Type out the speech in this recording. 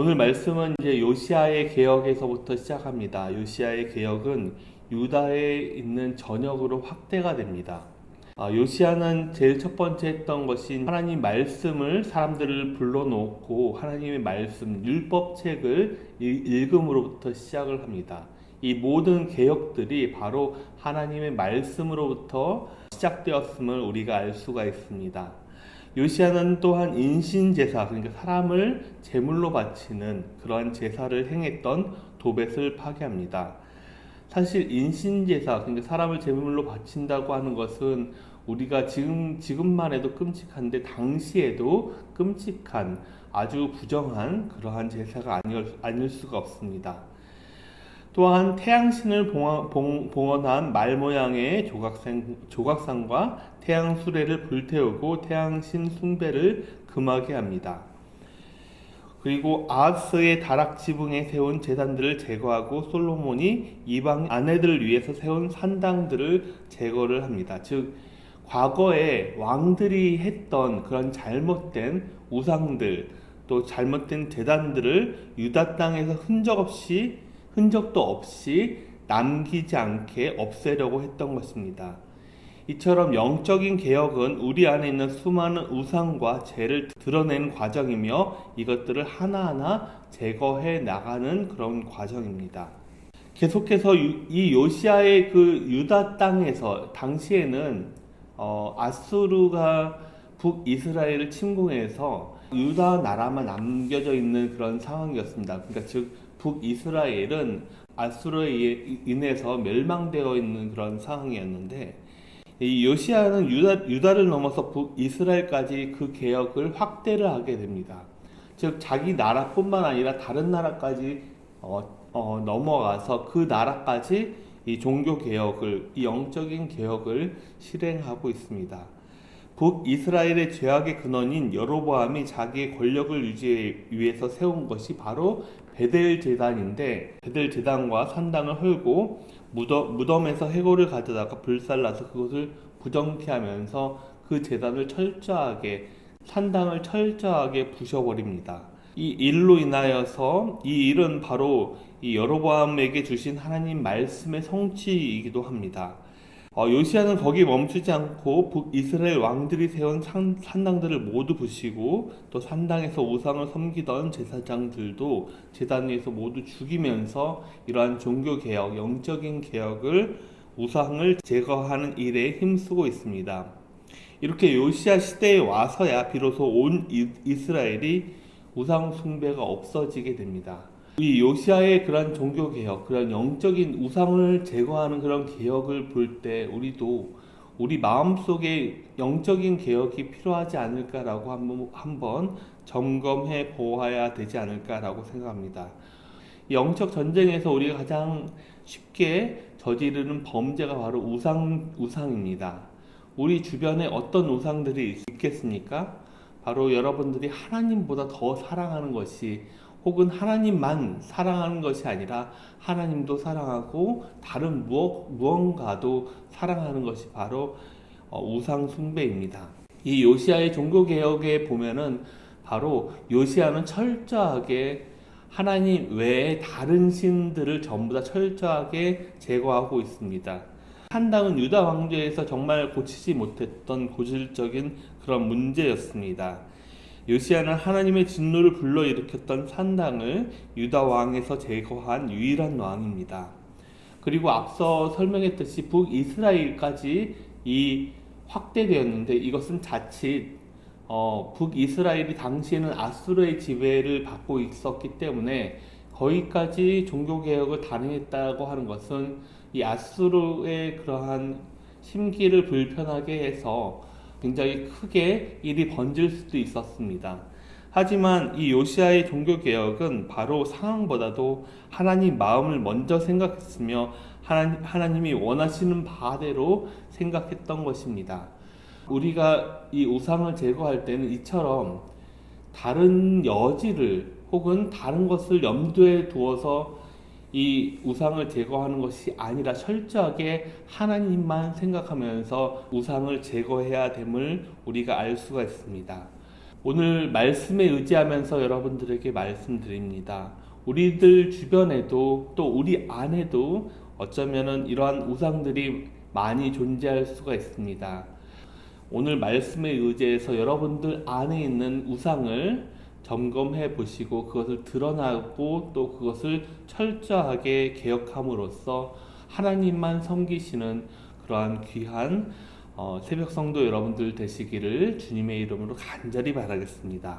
오늘 말씀은 이제 요시아의 개혁에서부터 시작합니다. 요시아의 개혁은 유다에 있는 전역으로 확대가 됩니다. 아, 요시아는 제일 첫 번째 했던 것이 하나님 말씀을 사람들을 불러놓고 하나님의 말씀 율법책을 읽- 읽음으로부터 시작을 합니다. 이 모든 개혁들이 바로 하나님의 말씀으로부터 시작되었음을 우리가 알 수가 있습니다. 요시아는 또한 인신 제사 그러니까 사람을 제물로 바치는 그러한 제사를 행했던 도벳을 파괴합니다. 사실 인신 제사 그러니까 사람을 제물로 바친다고 하는 것은 우리가 지금 지금만 해도 끔찍한데 당시에도 끔찍한 아주 부정한 그러한 제사가 아닐, 아닐 수가 없습니다. 또한 태양신을 봉헌한 말 모양의 조각상, 조각상 과 태양 수레를 불태우고 태양신 숭배를 금하게 합니다. 그리고 아하스의 다락 지붕에 세운 제단들을 제거하고 솔로몬이 이방 아내들을 위해서 세운 산당들을 제거를 합니다. 즉 과거에 왕들이 했던 그런 잘못된 우상들 또 잘못된 제단들을 유다 땅에서 흔적 없이 흔적도 없이 남기지 않게 없애려고 했던 것입니다. 이처럼 영적인 개혁은 우리 안에 있는 수많은 우상과 죄를 드러내는 과정이며 이것들을 하나하나 제거해 나가는 그런 과정입니다. 계속해서 유- 이 요시아의 그 유다 땅에서 당시에는 어, 아수르가 북이스라엘을 침공해서 유다 나라만 남겨져 있는 그런 상황이었습니다. 그러니까 즉 북이스라엘은 아수르에 인해서 멸망되어 있는 그런 상황이었는데 이 요시아는 유다, 유다를 넘어서 북이스라엘까지 그 개혁을 확대를 하게 됩니다. 즉 자기 나라뿐만 아니라 다른 나라까지 어, 어, 넘어가서 그 나라까지 이 종교 개혁을 이 영적인 개혁을 실행하고 있습니다. 북이스라엘의 죄악의 근원인 여로보암이 자기의 권력을 유지하기 위해서 세운 것이 바로 베델 제단인데 베델 제단과 산당을 헐고 무덤, 무덤 에서 해골을 가져다가 불살라서 그것을 부정케 하면서 그 제단을 철저하게 산당을 철저하게 부셔버립니다. 이 일로 인하여서 이 일은 바로 이 여로보암에게 주신 하나님 말씀의 성취이기도 합니다. 어, 요시아는 거기에 멈추지 않고 북이스라엘 왕들이 세운 산, 산당들을 모두 부시고 또 산당에서 우상을 섬기던 제사장들도 제단 위에서 모두 죽이면서 이러한 종교 개혁, 영적인 개혁을 우상을 제거하는 일에 힘쓰고 있습니다. 이렇게 요시아 시대에 와서야 비로소 온 이- 이스라엘이 우상 숭배가 없어지게 됩니다. 이 요시아의 그런 종교 개혁, 그런 영적인 우상을 제거하는 그런 개혁을 볼 때 우리도 우리 마음속에 영적인 개혁이 필요하지 않을까라고 한번, 한번 점검해 보아야 되지 않을까라고 생각합니다. 이 영적 전쟁에서 우리가 가장 쉽게 저지르는 범죄가 바로 우상, 우상입니다. 우리 주변에 어떤 우상들이 있겠습니까? 바로 여러분들이 하나님보다 더 사랑하는 것이 혹은 하나님만 사랑하는 것이 아니라 하나님도 사랑하고 다른 무언가도 사랑하는 것이 바로 어, 우상 숭배입니다. 이 요시아의 종교 개혁에 보면은 바로 요시아는 철저하게 하나님 외에 다른 신들을 전부 다 철저하게 제거하고 있습니다. 한당은 유다 왕조에서 정말 고치지 못했던 고질적인 그런 문제였습니다. 요시아는 하나님의 진노를 불러일으켰던 산당을 유다 왕에서 제거한 유일한 왕입니다. 그리고 앞서 설명했듯이 북이스라엘까지 이 확대되었는데 이것은 자칫 어, 북이스라엘이 당시에는 아수르의 지배를 받고 있었기 때문에 거기까지 종교 개혁을 단행했다고 하는 것은 이 아수르의 그러한 심기를 불편하게 해서 굉장히 크게 일이 번질 수도 있었습니다. 하지만 이 요시아의 종교 개혁은 바로 상황보다도 하나님 마음을 먼저 생각했으며 하나님, 하나님이 원하시는 바대로 생각했던 것입니다. 우리가 이 우상을 제거할 때는 이처럼 다른 여지를 혹은 다른 것을 염두에 두어서 이 우상을 제거하는 것이 아니라 철저하게 하나님만 생각하면서 우상을 제거해야 됨을 우리가 알 수가 있습니다. 오늘 말씀에 의지하면서 여러분들에게 말씀드립니다. 우리들 주변에도 또 우리 안에도 어쩌면은 이러한 우상들이 많이 존재할 수가 있습니다. 오늘 말씀에 의지해서 여러분들 안에 있는 우상을 점검해 보시고 그것을 드러나고 또 그것을 철저하게 개혁함으로써 하나님만 섬기시는 그러한 귀한 어, 새벽 성도 여러분들 되시기를 주님의 이름으로 간절히 바라겠습니다.